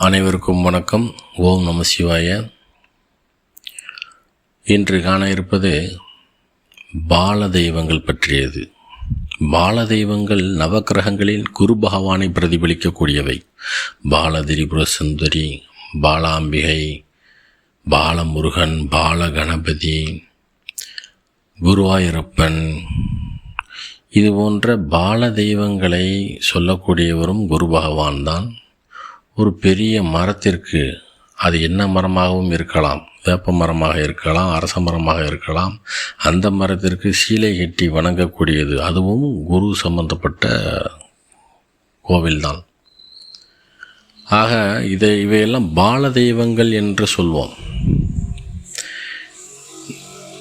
அனைவருக்கும் வணக்கம். ஓம் நம சிவாய. இன்று காண இருப்பது பால தெய்வங்கள் பற்றியது. பால தெய்வங்கள் நவக்கிரகங்களில் குரு பகவானை பிரதிபலிக்கக்கூடியவை. பால திரிபுர சுந்தரி பாலாம்பிகை பாலமுருகன் பால கணபதி குருவாயூரப்பன். இது போன்ற பால தெய்வங்களை சொல்லக்கூடியவரும் குரு பகவான் தான் ஒரு பெரிய மரத்திற்கு அது என்ன மரமாகவும் இருக்கலாம். வேப்ப மரமாக இருக்கலாம் அரச மரமாக இருக்கலாம். அந்த மரத்திற்கு சீலை கட்டி வணங்கக்கூடியது. அதுவும் குரு சம்பந்தப்பட்ட கோவில்தான். ஆக இதை இவையெல்லாம் பால தெய்வங்கள் என்று சொல்வோம்.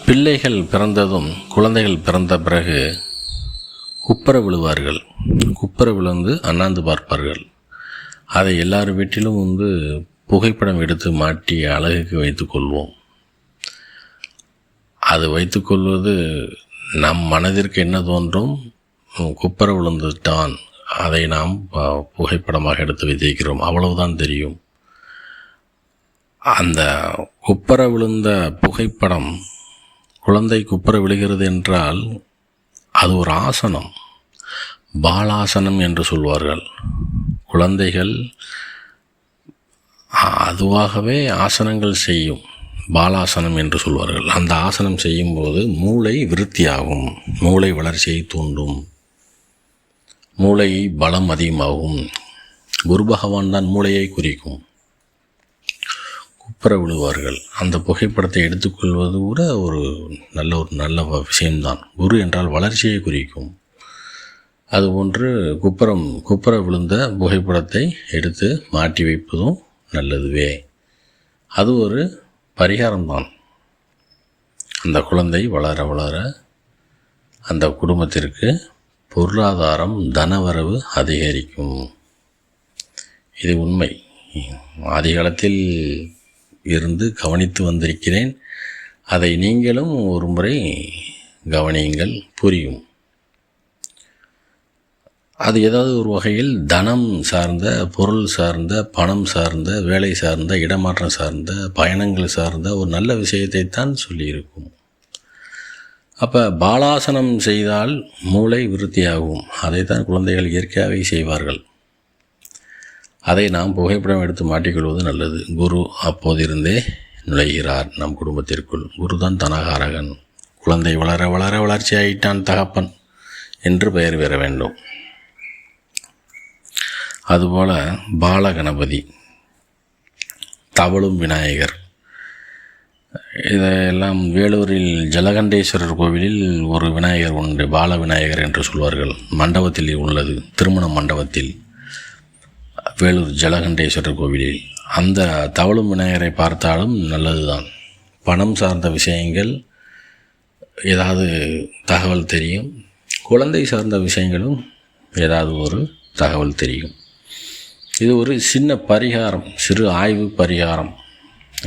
பிள்ளைகள் பிறந்ததும் குழந்தைகள் பிறந்த பிறகு குப்பர விழுவார்கள். குப்பர விழுந்து அண்ணாந்து பார்ப்பார்கள். அதை எல்லார் வீட்டிலும் வந்து புகைப்படம் எடுத்து மாட்டி அழகுக்கு வைத்துக்கொள்வோம் அது வைத்துக்கொள்வது நம் மனதிற்கு என்ன தோன்றும்? குப்பர விழுந்துட்டான். அதை நாம் புகைப்படமாக எடுத்து வைத்திருக்கிறோம். அவ்வளவுதான் தெரியும். அந்த குப்பர விழுந்த புகைப்படம் குழந்தை குப்பர விழுகிறது என்றால் அது ஒரு ஆசனம். பாலாசனம் என்று சொல்வார்கள். குழந்தைகள் அதுவாகவே ஆசனங்கள் செய்யும். பாலாசனம் என்று சொல்வார்கள். அந்த ஆசனம் செய்யும்போது மூளை விருத்தியாகும். மூளை வளர்ச்சியை தூண்டும். மூளை பலம் அதிகமாகும். குரு பகவான் தான் மூளையை குறிக்கும். குப்புற விழுவார்கள் அந்த புகைப்படத்தை எடுத்துக்கொள்வது கூட ஒரு நல்ல ஒரு நல்ல விஷயம்தான். குரு என்றால் வளர்ச்சியை குறிக்கும். அது ஒன்று குப்புறம் குப்புற விழுந்த புகைப்படத்தை எடுத்து மாட்டி வைப்பதும் நல்லதுவே. அது ஒரு பரிகாரம்தான். அந்த குழந்தை வளர வளர அந்த குடும்பத்திற்கு பொருளாதாரம் தனவரவு அதிகரிக்கும். இது உண்மை. ஆதிகாலத்தில் இருந்து கவனித்து வந்திருக்கிறேன். அதை நீங்களும் ஒரு முறை கவனியுங்கள் புரியும். அது ஏதாவது ஒரு வகையில் தனம் சார்ந்த பொருள் சார்ந்த பணம் சார்ந்த வேலை சார்ந்த இடமாற்றம் சார்ந்த பயணங்கள் சார்ந்த ஒரு நல்ல விஷயத்தை தான் சொல்லியிருக்கும். அப்போ பாலாசனம் செய்தால் மூளை விருத்தியாகும். அதைத்தான் குழந்தைகள் இயற்கையாகவே செய்வார்கள். அதை நாம் புகைப்படம் எடுத்து மாட்டிக்கொள்வது நல்லது. குரு அப்போதிருந்தே நுழைகிறார் நம் குடும்பத்திற்குள். குரு தான் தனகாரகன். குழந்தை வளர வளர வளர்ச்சியாயிட்டான் தகப்பன் என்று பெயர் பெற வேண்டும். அதுபோல் பாலகணபதி தவளும் விநாயகர். இதையெல்லாம் வேலூரில் ஜலகண்டேஸ்வரர் கோவிலில் ஒரு விநாயகர் உண்டு பால விநாயகர் என்று சொல்வார்கள். மண்டபத்தில் உள்ளது திருமண மண்டபத்தில் வேலூர் ஜலகண்டேஸ்வரர் கோவிலில். அந்த தவளும் விநாயகரை பார்த்தாலும் நல்லதுதான். பணம் சார்ந்த விஷயங்கள் ஏதாவது தகவல் தெரியும். குழந்தை சார்ந்த விஷயங்களும் ஏதாவது ஒரு தகவல் தெரியும். இது ஒரு சின்ன பரிகாரம் சிறு ஆய்வு பரிகாரம்.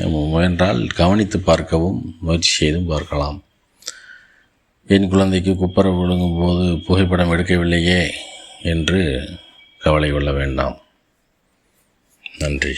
முயன்றால் கவனித்து பார்க்கவும் முயற்சி செய்தும் பார்க்கலாம். என் குழந்தைக்கு குப்பரை விழுங்கும்போது புகைப்படம் எடுக்கவில்லையே என்று கவலை கொள்ள வேண்டாம். நன்றி.